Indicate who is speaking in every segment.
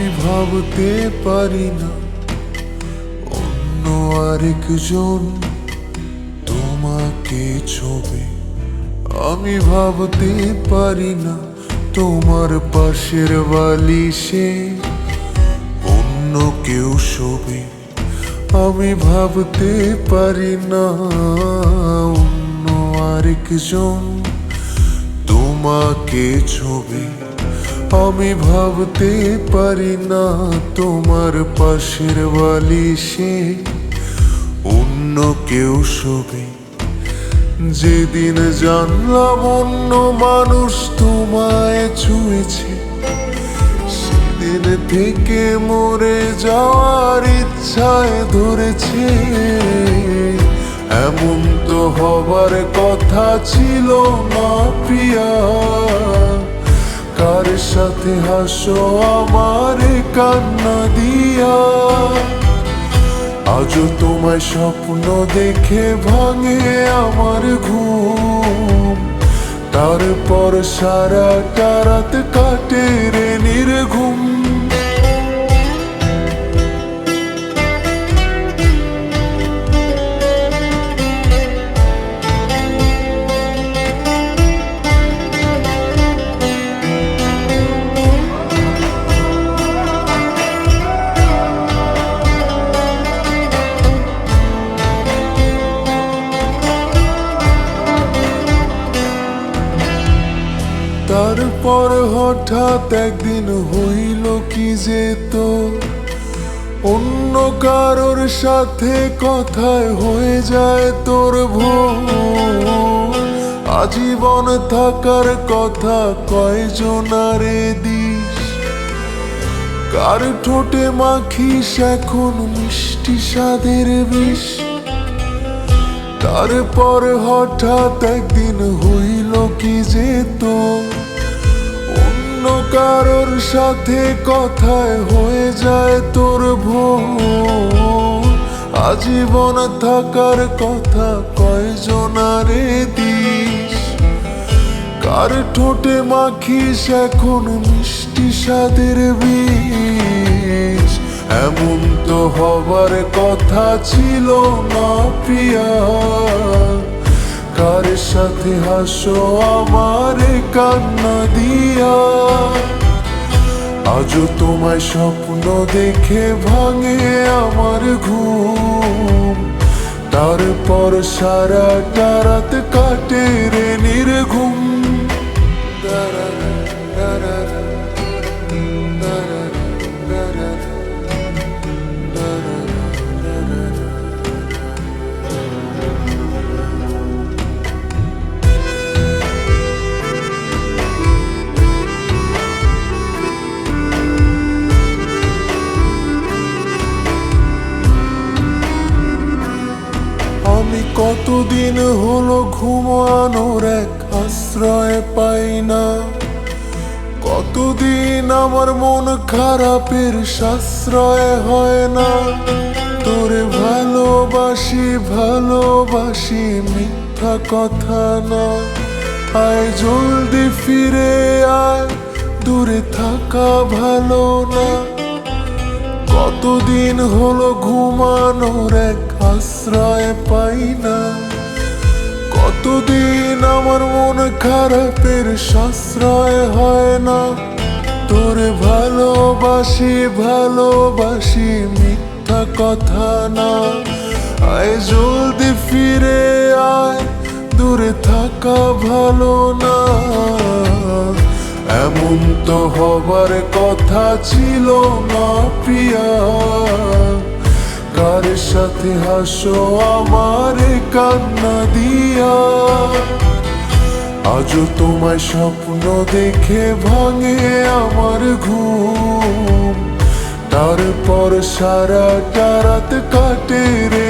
Speaker 1: দেখতে পারি না। অন্য আরেকজন তোমাকে ছবি। আমি ভাবতে পারি না তোমার পাশের বালিশে অন্য কেউ শোবে। আমি ভাবতে পারি না অন্য আরেকজন তোমাকে ছবি। আমি ভাবতে পারি না তোমার পাশের বালিশে অন্য কেউ শোবে। যেদিন জানলাম অন্য মানুষ তোমায় ছুঁয়েছে, সেদিন থেকে মরে যাওয়ার ইচ্ছায় ধরেছে। এমন তো হবার কথা ছিল না প্রিয়া। সাথে হাসো, আমার কান্না দিয়া। আজও তোমায় স্বপ্ন দেখে ভাঙে আমার ঘুম। তারপর সারা রাত কাটে রে নির্ঘুম। তারপর হঠাৎ একদিন হইল কি যেত অন্য কারোর সাথে কথায় হয়ে যায় তোর ভুল। আজীবন থাকার কথা কয়জনারে দিস কার ঠোঁটে মাখিস এখন মিষ্টি স্বাদের বিষ? তারপর হঠাৎ একদিন হইল কি যেত অন্য কারোর সাথে কথায় হয়ে যায় তোর ভুল আজীবন থাকার কথা কয়জনারে দিস? কার ঠোঁটে মাখিস এখন মিষ্টি স্বাদের বীজ এমন তো হবার কথা ছিল না প্রিয়া। সাথে হাসো আমার কান্না দিয়া। আজও তোমায় স্বপ্ন দেখে ভাঙে আমার ঘুম। তারপর সারাটা রাত কাটে রে কতদিন হলো ঘুমানোর এক আশ্রয় পাই না। কতদিন আমার মন খারাপের সাশ্রয় হয় না। তোরে ভালোবাসি ভালোবাসি, মিথ্যা কথা না। আয় জলদি ফিরে আয়, দূরে থাকা ভালো না। কতদিন হলো ঘুমানোর এক আশ্রয় পাই না। কতদিন আমার মন খারাপের সাশ্রয় হয় না। তোর ভালোবাসি ভালোবাসি, মিথ্যা কথা না। আয় জলদি ফিরে আয়, দূরে থাকা ভালো না। এমন তো হবার কথা ছিল না, প্রিয়া। কার সাথে হাসো, আমার কান্না দিয়া। আজও তোমায় স্বপ্ন দেখে ভাঙে আমার ঘুম। তারপর সারাটা রাত কাটে রে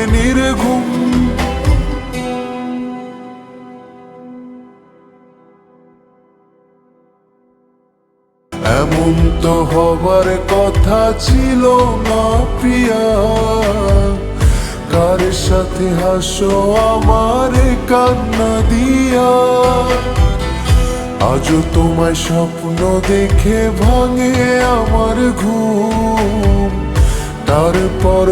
Speaker 1: এমন তো হবার কথা ছিল না প্রিয়া। কার সাথে হাসো আমার কান্না দিয়া। আজও তোমায় স্বপ্ন দেখে ভাঙে আমার ঘুম। তারপর